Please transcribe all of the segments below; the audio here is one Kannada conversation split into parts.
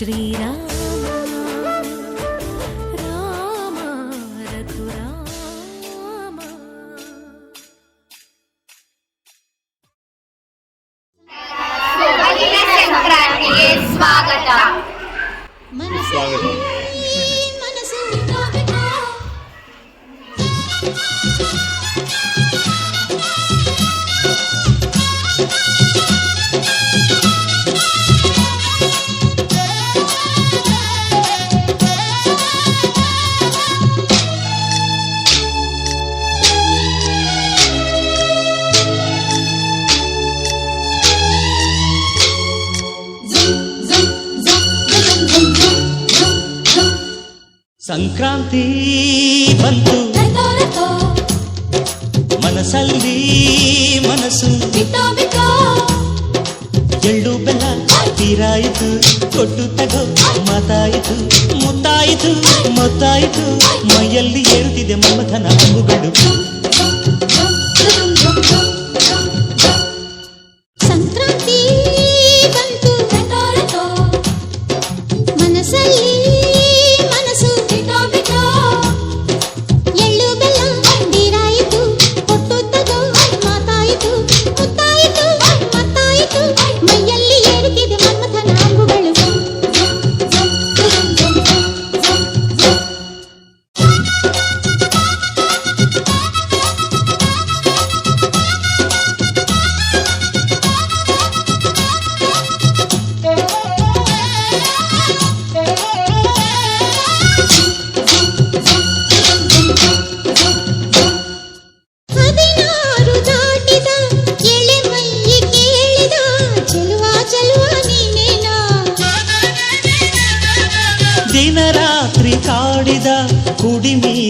శ్రీరామ రామ రఘురామ. స్వాగత. స్వాగతం. మనసు ಸಂಕ್ರಾಂತಿ ಬಂತು. ಮನಸ್ಸಲ್ಲಿ ಮನಸ್ಸು. ಎಳ್ಳು ಬೆಲ್ಲ ತೀರಾಯಿತು ಕೊಟ್ಟು ತಗೋ ಮಾತಾಯಿತು ಮುತ್ತಾಯಿತು ಮೊತ್ತಾಯಿತು. ಮೈಯಲ್ಲಿ ಏರುತ್ತಿದೆ ಮಮತನ ಹಂಗುಗಳು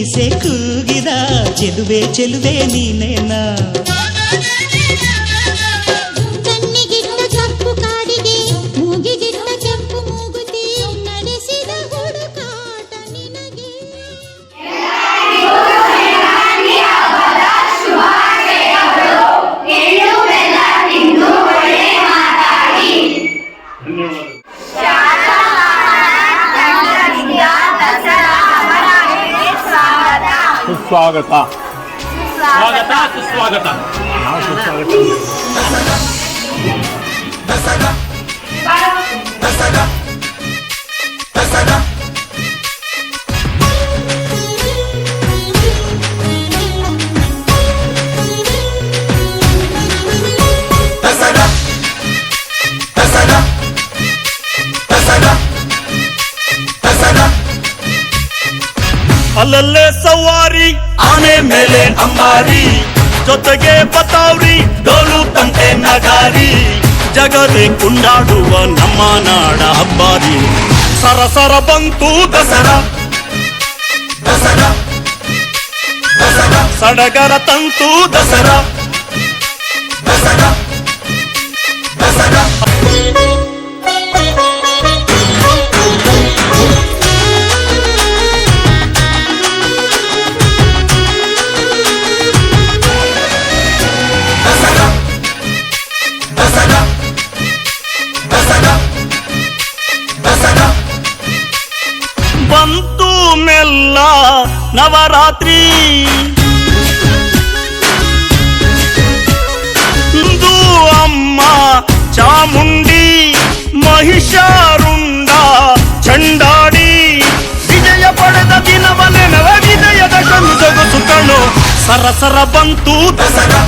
ಕುಡಿ ಮೀಸೆ ಕೂಗಿದ ಚೆಲುವೆ ಚೆಲುವೆ ನೀನೇನಾ ಸುಸ್ವಾಗತ ಸ್ವಾಗತ ಸುಸ್ವಾಗತ ನಾವು ಸುಸ್ವಾಗತ ಅಲ್ಲಲ್ಲೇ ಸವಾರಿ ಆನೆ ಮೇಲೆ ಅಂಬಾರಿ, ಜೊತೆಗೆ ಬತಾವ್ರಿ, ಡೋಲು ತಂತೆ ನಗಾರಿ. ಜಗದೇ ಕುಂಡಾಡುವ ನಮ್ಮ ನಾಡ ಹಬ್ಬಾರಿ. ಸರಸರ ಬಂತು ದಸರಾ. ಸಡಗರ ತಂತು ದಸರಾ. ದಸರಾ ಮೆಲ್ಲ ನವರಾತ್ರಿ ಇಂದು ಅಮ್ಮ ಚಾಮುಂಡಿ ಮಹಿಷಾರುಂಡ ಚಂಡಾಡಿ ವಿಜಯ ಪಡೆದ ದಿನವನೆನವ ವಿಜಯದ ಕಣ್ಣು ಜಗಸು ಕಣು ಸರಸರ ಬಂತು ದಸರಾ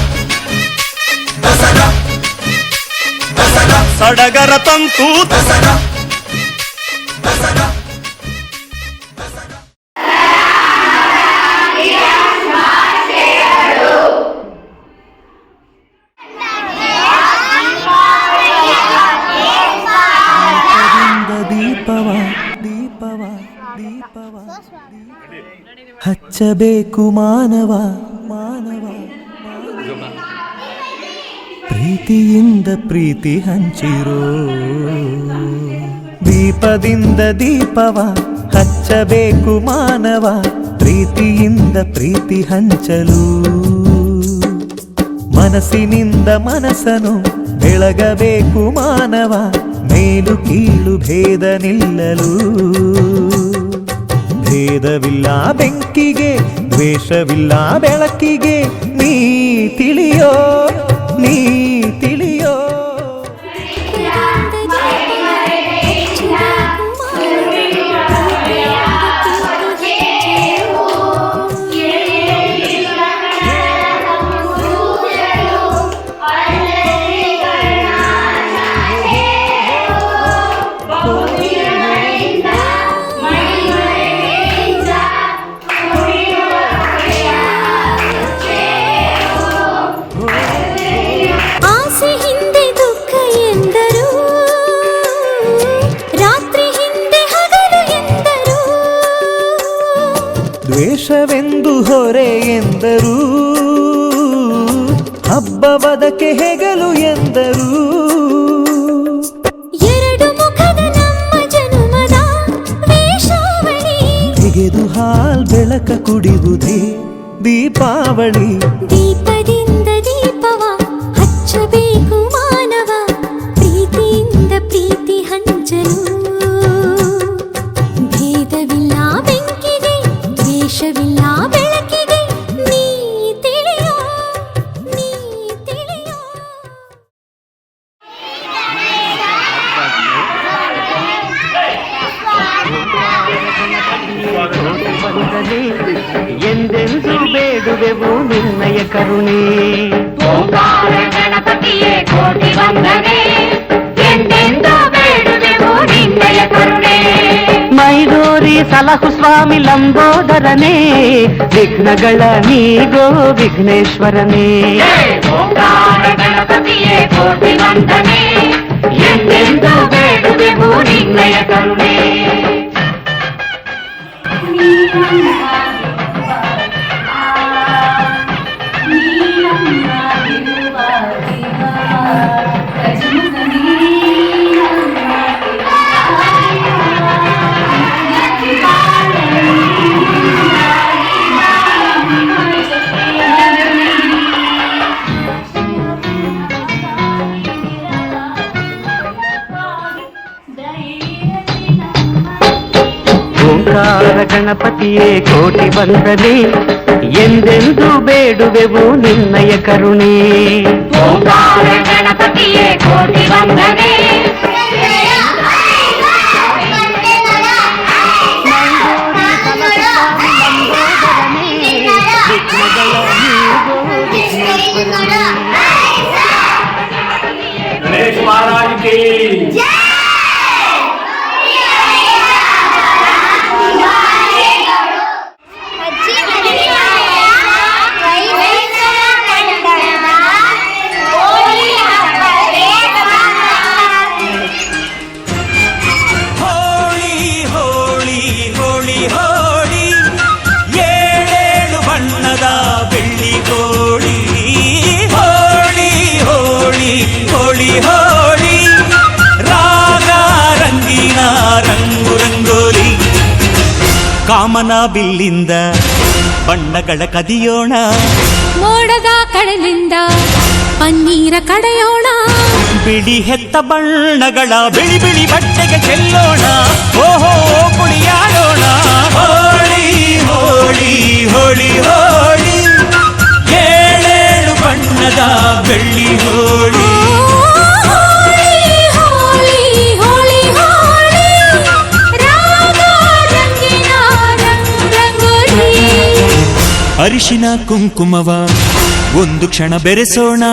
ಸಡಗರ ತಂತು ದಸರಾ ದೀಪವ ಹಚ್ಚಬೇಕು ಮಾನವ ಮಾನವ ಪ್ರೀತಿಯಿಂದ ಪ್ರೀತಿ ಹಂಚಿರೋ. ದೀಪದಿಂದ ದೀಪವ ಹಚ್ಚಬೇಕು ಮಾನವ, ಪ್ರೀತಿಯಿಂದ ಪ್ರೀತಿ ಹಂಚಲು. ಮನಸ್ಸಿನಿಂದ ಮನಸ್ಸನು ಬೆಳಗಬೇಕು ಮಾನವ, ಮೇಲು ಕೀಳು ಭೇದ ನಿಲ್ಲಲು. ಭೇದವಿಲ್ಲ ಬೆಂಕಿಗೆ ದ್ವೇಷವಿಲ್ಲ ಬೆಳಕಿಗೆ ನೀ ತಿಳಿಯೋ ನೀ ಹಬ್ಬವದಕ್ಕೆ ಹೆಗಲು ಎಂದರು. ಎರಡು ಮುಖದ ನಮ್ಮ ಜನುಮದ ವೇಷಾವಳಿ. ತೆಗೆದು ಹಾಲ್ ಬೆಳಕ ಕುಡಿಯುವುದೇ ದೀಪಾವಳಿ. ದೀಪದಿಂದ ಮೈದೂರಿ ಸಲಹು ಸ್ವಾಮಿ ಲಂಬೋದರನೇ ವಿಘ್ನಗಳ ನೀಗೋ ವಿಘ್ನೇಶ್ವರನೇ ಓಂಕಾರ ಗಣಪತಿಯೇ ಕೋಟಿ ವಂದನೆ ಎಂದೆಂದು ಬೇಡುವೆವು ನಿನ್ನಯ ಕರುಣೆ ಗಣಪತಿಯೇ ಕೋಟಿ ವಂದನೆ ಎಂದೆಂದು ಬೇಡುವೆವು ನಿನ್ನಯ ಕರುಣೆ. ಕಾಮನ ಬಿಲ್ಲಿಂದ ಬಣ್ಣಗಳ ಕದಿಯೋಣ. ಮೋಡದ ಕಡಲಿಂದ ಪನ್ನೀರ ಕಡೆಯೋಣ. ಬಿಳಿ ಹೆತ್ತ ಬಣ್ಣಗಳ ಬಿಳಿ ಬಿಳಿ ಬಟ್ಟೆಗೆ ಚೆಲ್ಲೋಣ. ಓಹೋ ಕುಡಿಯಾಡೋಣ ಹೋಳಿ ಹೋಳಿ ಹೋಳಿ ಹೋಳಿ. ಏಳೇಳು ಬಣ್ಣದ ಬೆಳ್ಳಿ ಹೋಳಿ ಹೋಳಿ. ಅರಿಶಿನ ಕುಂಕುಮವ. ಒಂದು ಕ್ಷಣ ಬೆರೆಸೋಣ.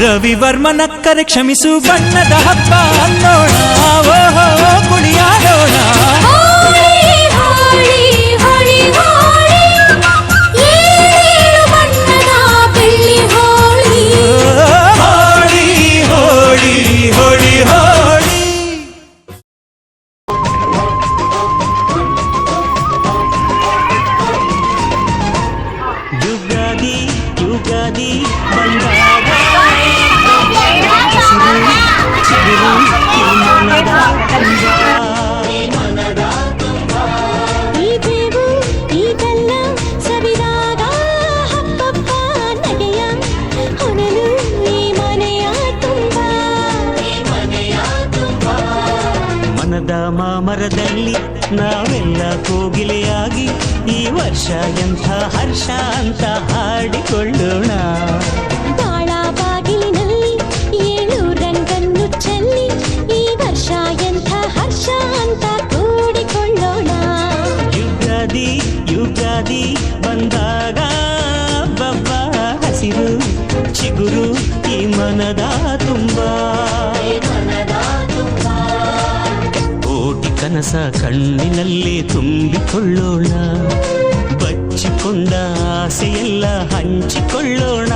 ರವಿವರ್ಮನಕ್ಕರೆ ಕ್ಷಮಿಸು ಬಣ್ಣದ ಹಬ್ಬ ಅನ್ನೋಣ. ಓಹೋ ಕುಣಿಯಾಡೋಣ ಕನಸ ಕಣ್ಣಿನಲ್ಲಿ ತುಂಬಿಕೊಳ್ಳೋಣ. ಬಚ್ಚಿಕೊಂಡ ಆಸೆಯೆಲ್ಲ ಹಂಚಿಕೊಳ್ಳೋಣ.